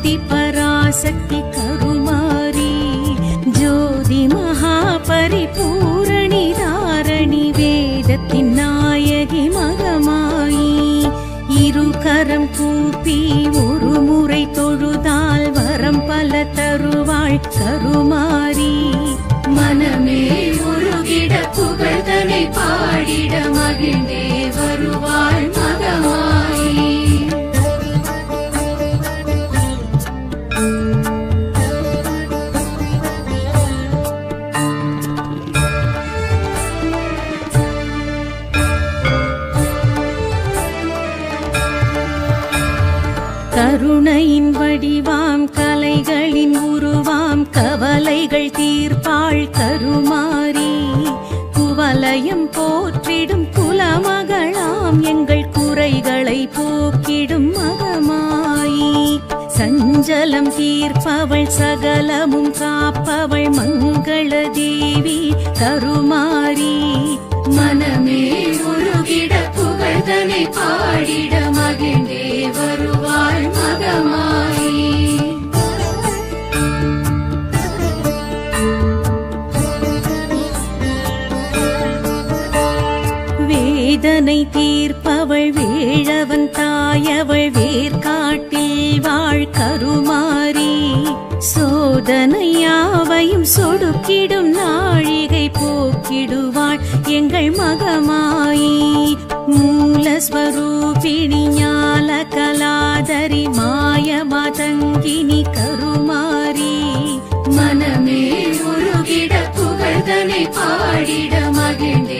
ஆதிபராசக்தி கரு தருமாறி குவலயம் போற்றிடும் குலமகளாம் எங்கள் குறைகளை போக்கிடும் மகமாயி. சஞ்சலம் தீர்ப்பவள் சகலமும் காப்பவள் மங்கள தேவி தருமாறி. மனமே உருகிட புகழ்தனை பாடிட மகிழ்ந்தே வரும். இதனை தீர்ப்பவள் வேழவன் தாயவள் வேர்காட்டில் வாழ் கருமாரி சோதனையாவையும் சொடுக்கிடும் நாழிகை போக்கிடுவாள் எங்கள் மகமாயி. மூலஸ்வரூபிணி ஞால கலாதரி மாய மதங்கினி கருமாரி மனமே உருகிட புகழ்தனை பாடிட மகிழ்ந்தே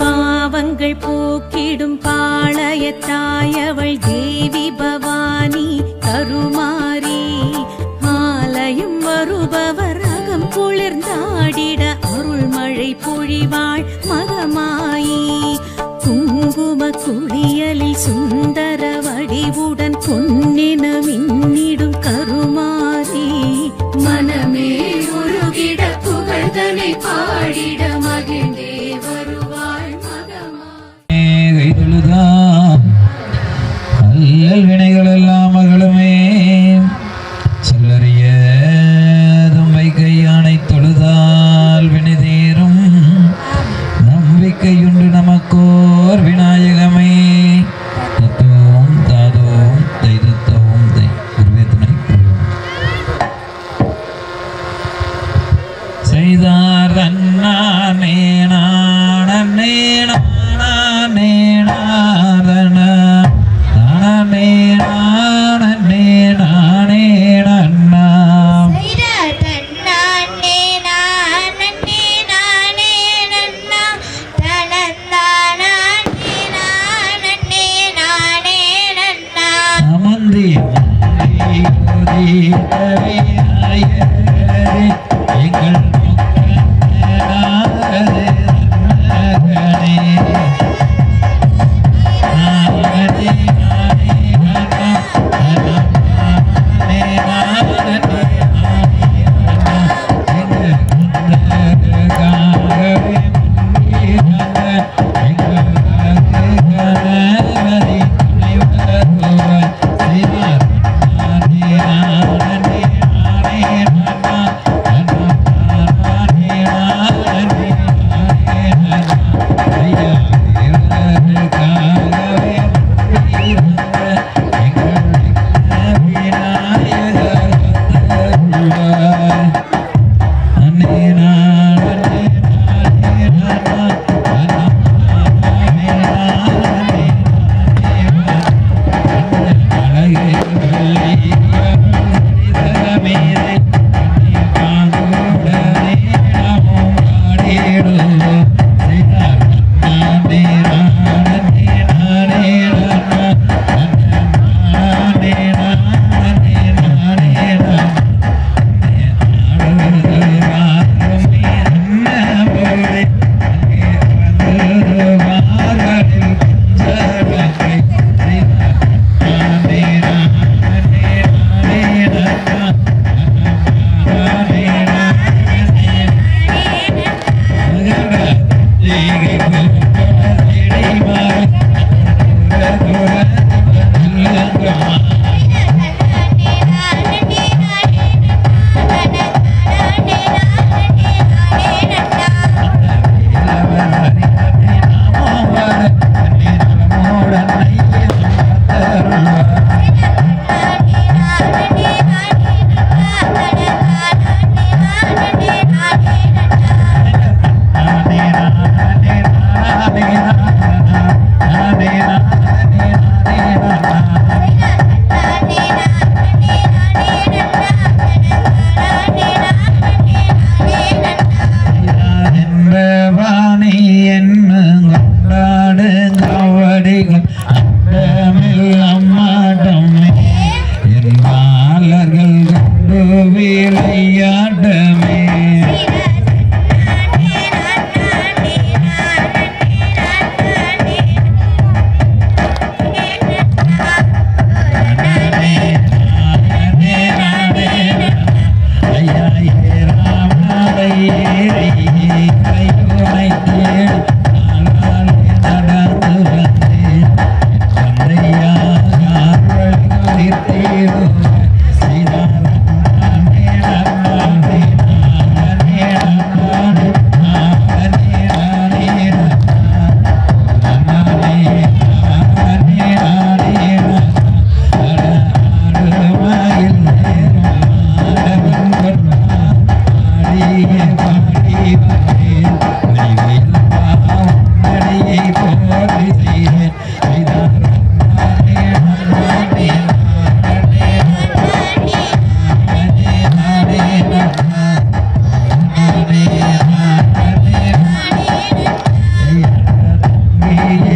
பாவங்கள் போக்கிடும் பாளையத்தாயவள் தேவி பவானி குளியலில் சுந்தர வடிவுடன் பொன்னின மின்னிடும் கருமாரி மனமே உருகிட புகழ்தனை பாடிட மகிழ்ந்தே வருவாள் கைதொழுதாம் அல்லல் வினைகள் எல்லாம் வேலையாட்டமே Amen.